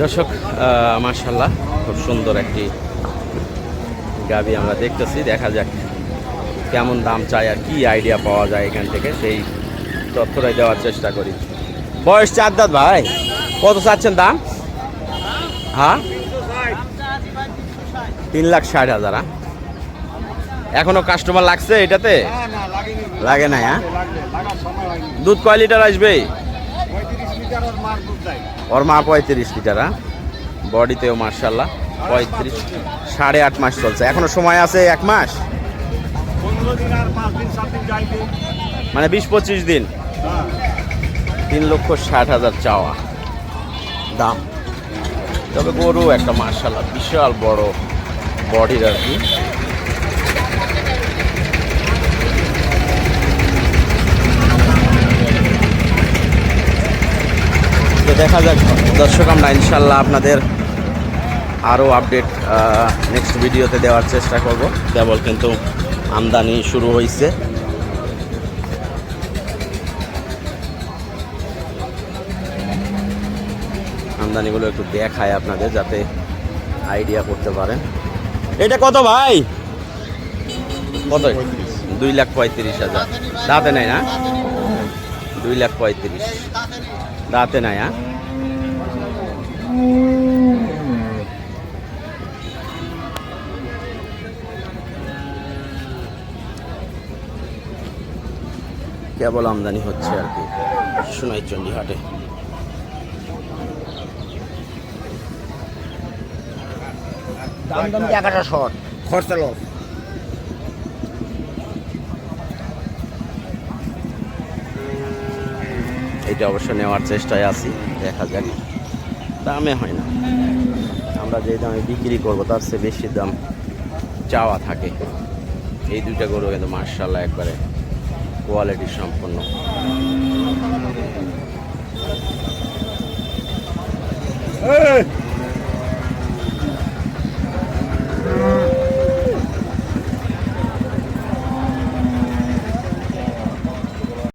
দর্শক মার্শাল্লাহ খুব সুন্দর একটি গাবি আমরা দেখতেছি। দেখা যাক কেমন দাম চাই আর কি আইডিয়া পাওয়া যায় এখান থেকে, সেই তথ্যটাই দেওয়ার চেষ্টা করি। বয়স চার দাঁত ভাই, কত চাচ্ছেন দাম? হ্যাঁ? তিন লাখ ষাট হাজার হ্যাঁ? এখনও কাস্টমার লাগছে এটাতে? লাগে না হ্যাঁ? দুধ কয় লিটার আসবে? ওর মা পঁয়ত্রিশ লিটার হ্যাঁ? বডিতেও মার্শাল্লাহ পঁয়ত্রিশ, সাড়ে আট মাস চলছে। এখনও সময় আছে এক মাস? মানে বিশ পঁচিশ দিন। তিন লক্ষ ষাট হাজার চাওয়া। দাম। তবে গরু একটা মার্শাল্লাহ বিশাল বড় বডির আর কি। দেখা যাক, দর্শক আমরা ইনশাল্লাহ আপনাদের আরও আপডেট নেক্সট ভিডিওতে দেওয়ার চেষ্টা করব। কেবল কিন্তু আমদানি শুরু হয়েছে আমদানিগুলো একটু দেখায় আপনাদের যাতে আইডিয়া করতে পারেন। এটা কত ভাই? কত? দুই লাখ পঁয়ত্রিশ হাজার। দাঁতে নাই না? দুই লাখ পঁয়ত্রিশ। দাঁতে নাই হ্যাঁ? কেবল আমদানি হচ্ছে আর কি সোনাইচন্ডী হাটে দাম দাম এগারো শট খরচা লস। এটা অবশ্য নেওয়ার চেষ্টায় আছি দেখা যাক। দামে হয় না। আমরা যে দামে বিক্রি করব তার চেয়ে বেশি দাম চাওয়া থাকে। এই দুইটা গরু কিন্তু মার্শাল্লাহ একবারে কোয়ালিটি সম্পন্ন। এই!